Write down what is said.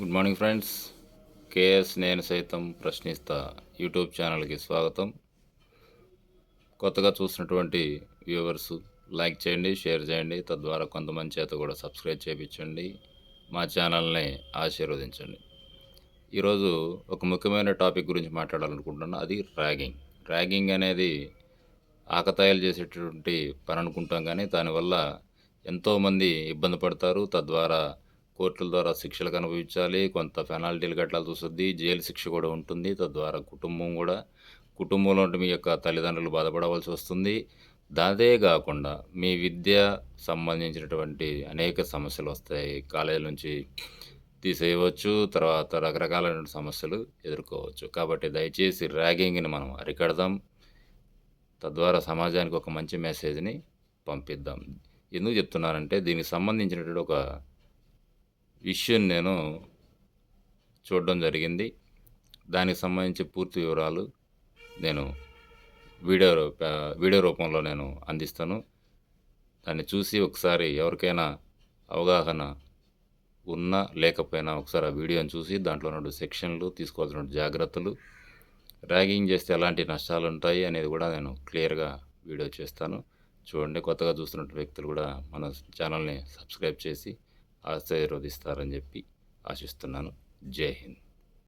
Good morning friends KS నేను సైతం ప్రశ్నిస్తా యూట్యూబ్ ఛానల్కి స్వాగతం. కొత్తగా చూసినటువంటి వ్యూవర్స్ లైక్ చేయండి షేర్ చేయండి. తద్వారా కొంతమంది చేత కూడా సబ్స్క్రైబ్ చేయించండి. మా ఛానల్ని ఆశీర్వదించండి. ఈరోజు ఒక ముఖ్యమైన టాపిక్ గురించి మాట్లాడాలనుకుంటున్నాను అది ర్యాగింగ్. ర్యాగింగ్ అనేది ఆకతాయిలు చేసేటటువంటి పని అనుకుంటాం కానీ దానివల్ల ఎంతోమంది ఇబ్బంది పడతారు. తద్వారా కోర్టుల ద్వారా శిక్షలకు అనుభవించాలి కొంత పెనాల్టీలు కట్టాల్సి వస్తుంది జైలు శిక్ష కూడా ఉంటుంది. తద్వారా కుటుంబం కూడా కుటుంబంలో ఉంటే మీ యొక్క తల్లిదండ్రులు బాధపడవలసి వస్తుంది. అదే కాకుండా మీ విద్య సంబంధించినటువంటి అనేక సమస్యలు వస్తాయి. కాలేజీ నుంచి తీసేయవచ్చు తర్వాత రకరకాలైన సమస్యలు ఎదుర్కోవచ్చు. కాబట్టి దయచేసి ర్యాగింగ్ని మనం అరికడదాం. తద్వారా సమాజానికి ఒక మంచి మెసేజ్ని పంపిద్దాం. ఎందుకు చెప్తున్నానంటే దీనికి సంబంధించినటువంటి ఒక విషయం నేను చూడడం జరిగింది. దానికి సంబంధించి పూర్తి వివరాలు నేను వీడియో రూ- వీడియో రూపంలో నేను అందిస్తాను. దాన్ని చూసి ఒకసారి ఎవరికైనా అవగాహన ఉన్నా లేకపోయినా ఒకసారి ఆ వీడియోని చూసి దాంట్లో ఉన్న సెక్షన్లు తీసుకోవాల్సిన జాగ్రత్తలు ర్యాగింగ్ చేస్తే ఎలాంటి నష్టాలు ఉంటాయి అనేది కూడా నేను క్లియర్గా వీడియో చేస్తాను. చూడండి కొత్తగా చూస్తున్న వ్యక్తులు కూడా మన ఛానల్ని సబ్స్క్రైబ్ చేసి ఆశీర్వదిస్తారని చెప్పి ఆశిస్తున్నాను. జై హింద్.